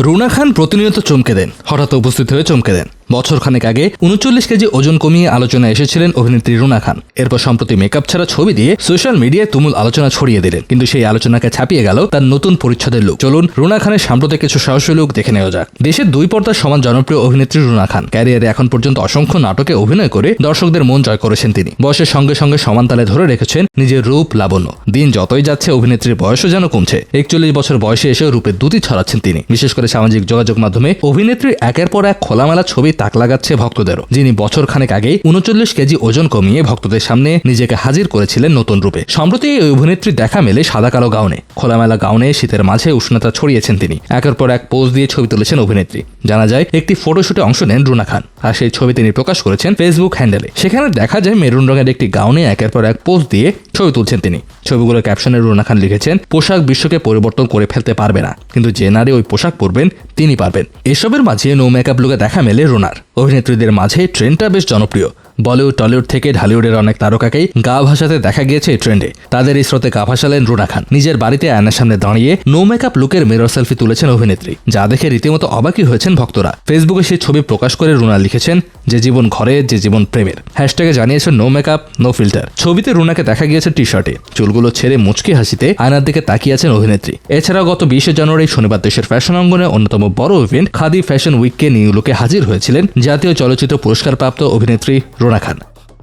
রুনা খান প্রতিনিয়ত চমকে দেন। হঠাৎ উপস্থিত হয়ে চমকে দেন। বছর খানেক আগে উনচল্লিশ কেজি ওজন কমিয়ে আলোচনায় এসেছিলেন অভিনেত্রী রুনা খান। এরপর সম্প্রতি মেকআপ ছাড়া ছবি দিয়ে সোশ্যাল মিডিয়ায় তুমুল আলোচনা ছড়িয়ে দিলেন। কিন্তু সেই আলোচনাকে ছাপিয়ে গেল তার নতুন পরিচ্ছদের লুক চলুন রুনা খানের সাম্প্রতিক কিছু সাহসী লুক দেখে নেওয়া যাক। দেশের দুই পর্দার সমান জনপ্রিয় অভিনেত্রী রুনা খান। ক্যারিয়ারে এখন পর্যন্ত অসংখ্য নাটকে অভিনয় করে দর্শকদের মন জয় করেছেন তিনি। বয়সের সঙ্গে সঙ্গে সমান তালে ধরে রেখেছেন নিজের রূপ লাবণ্য। দিন যতই যাচ্ছে, অভিনেত্রীর বয়সও যেন কমছে। একচল্লিশ বছর বয়সে এসেও রূপের দুটি ছড়াচ্ছেন তিনি। বিশেষ করে সামাজিক যোগাযোগ মাধ্যমে অভিনেত্রীর একের পর এক খোলামেলা ছবি তাক লাগাচ্ছে ভক্তদেরও, যিনি বছর খানেক আগেই উনচল্লিশ কেজি ওজন কমিয়ে ভক্তদের সামনে নিজেকে হাজির করেছিলেন নতুন রূপে। সম্প্রতি এই অভিনেত্রী দেখা মেলে সাদা কালো গাউনে। খোলামেলা গাউনে শীতের মাঝে উষ্ণতা ছড়িয়েছেন তিনি। একের পর এক পোজ দিয়ে ছবি তুলেছেন অভিনেত্রী। জানা যায়, একটি ফটোশুটে অংশ নেন রুনা খান। আর সেই ছবি তিনি প্রকাশ করেছেন ফেসবুক হ্যান্ডেলে। সেখানে দেখা যায়, মেরুন রঙের একটি গাউনে একের পর এক পোজ দিয়ে ছবি তুলছেন তিনি। ছবিগুলোর ক্যাপশনে রুনা খান লিখেছেন, পোশাক বিশ্বকে পরিবর্তন করে ফেলতে পারবে না, কিন্তু যে নারী ওই পোশাক পরবেন, তিনি পারবেন। এসবের মাঝে নো মেকআপ লুকে দেখা মেলে রোনার। অভিনেত্রীদের মাঝে ট্রেনটা বেশ জনপ্রিয়। বলিউড, টলিউড থেকে ঢালিউডের অনেক তারকাকেই গা ভাসাতে দেখা গিয়েছে এই ট্রেন্ডে। তাদের এই স্রোতে গা ভাসালেন রুনা খান। নিজের বাড়িতে আয়নার সামনে দাঁড়িয়ে নো মেকআপ লুকের মিরর সেলফি তুলেছেন অভিনেত্রী, যা দেখে রীতিমতো অবাকই হয়েছেন ভক্তরা। ফেসবুকে সেই ছবি প্রকাশ করে রুনা লিখেছেন, যে জীবন ঘরে, যে জীবন প্রেমের। হ্যাশট্যাগে জানিয়েছেন, নো মেকআপ, নো ফিল্টার। ছবিতে রুনাকে দেখা গিয়েছে টি শার্টে চুলগুলো ছেড়ে মুচকি হাসিতে আয়নার দিকে তাকিয়ে আছেন অভিনেত্রী। এছাড়াও গত বিশে জানুয়ারি শনিবার দেশের ফ্যাশন অঙ্গনে অন্যতম বড় ইভেন্ট খাদি ফ্যাশন উইককে নিউ লুকে হাজির হয়েছিলেন জাতীয় চলচ্চিত্র পুরস্কারপ্রাপ্ত অভিনেত্রী রোনা খান।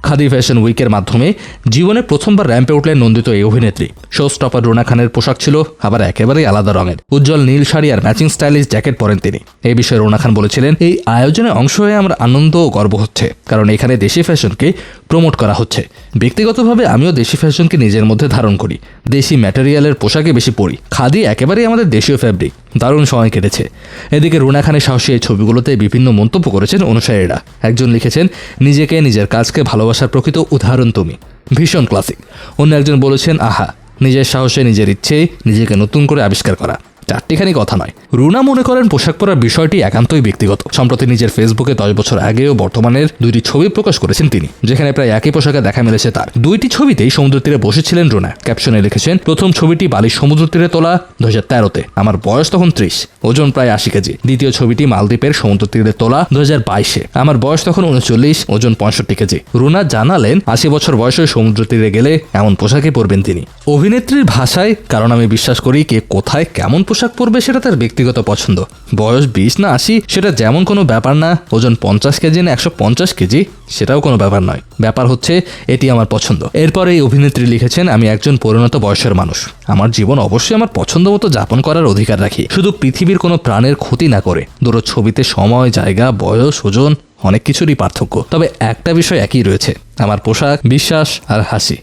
খাদি ফ্যাশন উইকের মাধ্যমে জীবনে প্রথমবার র্যাম্পে উঠলেন নন্দিত এই অভিনেত্রী। শো স্টপার রোনা খানের পোশাক ছিল আবার একেবারেই আলাদা রঙের। উজ্জ্বল নীল শাড়ি আর ম্যাচিং স্টাইলিশ জ্যাকেট পরেন তিনি। এই বিষয়ে রোনা খান বলেছিলেন, এই আয়োজনে অংশ হয়ে আমার আনন্দ ও গর্ব হচ্ছে, কারণ এখানে দেশি ফ্যাশনকে প্রমোট করা হচ্ছে। ব্যক্তিগতভাবে আমিও দেশি ফ্যাশনকে নিজের মধ্যে ধারণ করি। দেশি ম্যাটেরিয়ালের পোশাকে বেশি পরি। খাদি একেবারেই আমাদের দেশীয় ফ্যাব্রিক দারুণ সময় কেটেছে। এদিকে রুনা খানের সাহসী এই ছবিগুলোতে বিভিন্ন মন্তব্য করেছেন অনুসারীরা। একজন লিখেছেন, নিজেকে নিজের কাজকে ভালোবাসার প্রকৃত উদাহরণ তুমি। ভীষণ ক্লাসিক। অন্য একজন বলেছেন, আহা, নিজের সাহসে নিজের ইচ্ছে নিজেকে নতুন করে আবিষ্কার করা। চারটিখানি কথা নয়। রুনা মনে করেন পোশাক পরার বিষয়টি একান্তই ব্যক্তিগত। সম্প্রতি নিজের ফেসবুকে দশ বছর আগেও বর্তমানের দুইটি ছবি প্রকাশ করেছেন তিনি, যেখানে প্রায় একই পোশাকে দেখা মিলেছে তার। দুইটি ছবিতেই সমুদ্র তীরে বসেছিলেন রুনা। ক্যাপশনে লিখেছেন, প্রথম ছবিটি বালির সমুদ্র তীরে তোলা দু হাজার তেরোতে। আমার বয়স তখন ত্রিশ, ওজন প্রায় আশি কেজি। দ্বিতীয় ছবিটি মালদ্বীপের সমুদ্র তীরে তোলা দু হাজার বাইশে। আমার বয়স তখন উনচল্লিশ, ওজন পঁয়ষট্টি কেজি। রুনা জানালেন, আশি বছর বয়সে সমুদ্র তীরে গেলে এমন পোশাকে পরবেন তিনি। অভিনেত্রীর ভাষায়, কারণ আমি বিশ্বাস করি কে কোথায় কেমন পোশাক পরবে সেটা তার ব্যক্তিগত পছন্দ। বয়স বিশ না আশি, সেটা যেমন কোনো ব্যাপার না, ওজন পঞ্চাশ কেজি না একশো পঞ্চাশ কেজি, সেটাও কোনো ব্যাপার নয়। ব্যাপার হচ্ছে, এটি আমার পছন্দ। এরপর এই অভিনেত্রী লিখেছেন, আমি একজন পরিণত বয়সের মানুষ। আমার জীবন অবশ্যই আমার পছন্দ মতো যাপন করার অধিকার রাখি। শুধু পৃথিবীর কোনো প্রাণের ক্ষতি না করে। দুটো ছবিতে সময়, জায়গা, বয়স, ওজন, অনেক কিছুরই পার্থক্য। তবে একটা বিষয় একই রয়েছে। আমার পোশাক, বিশ্বাস আর হাসি।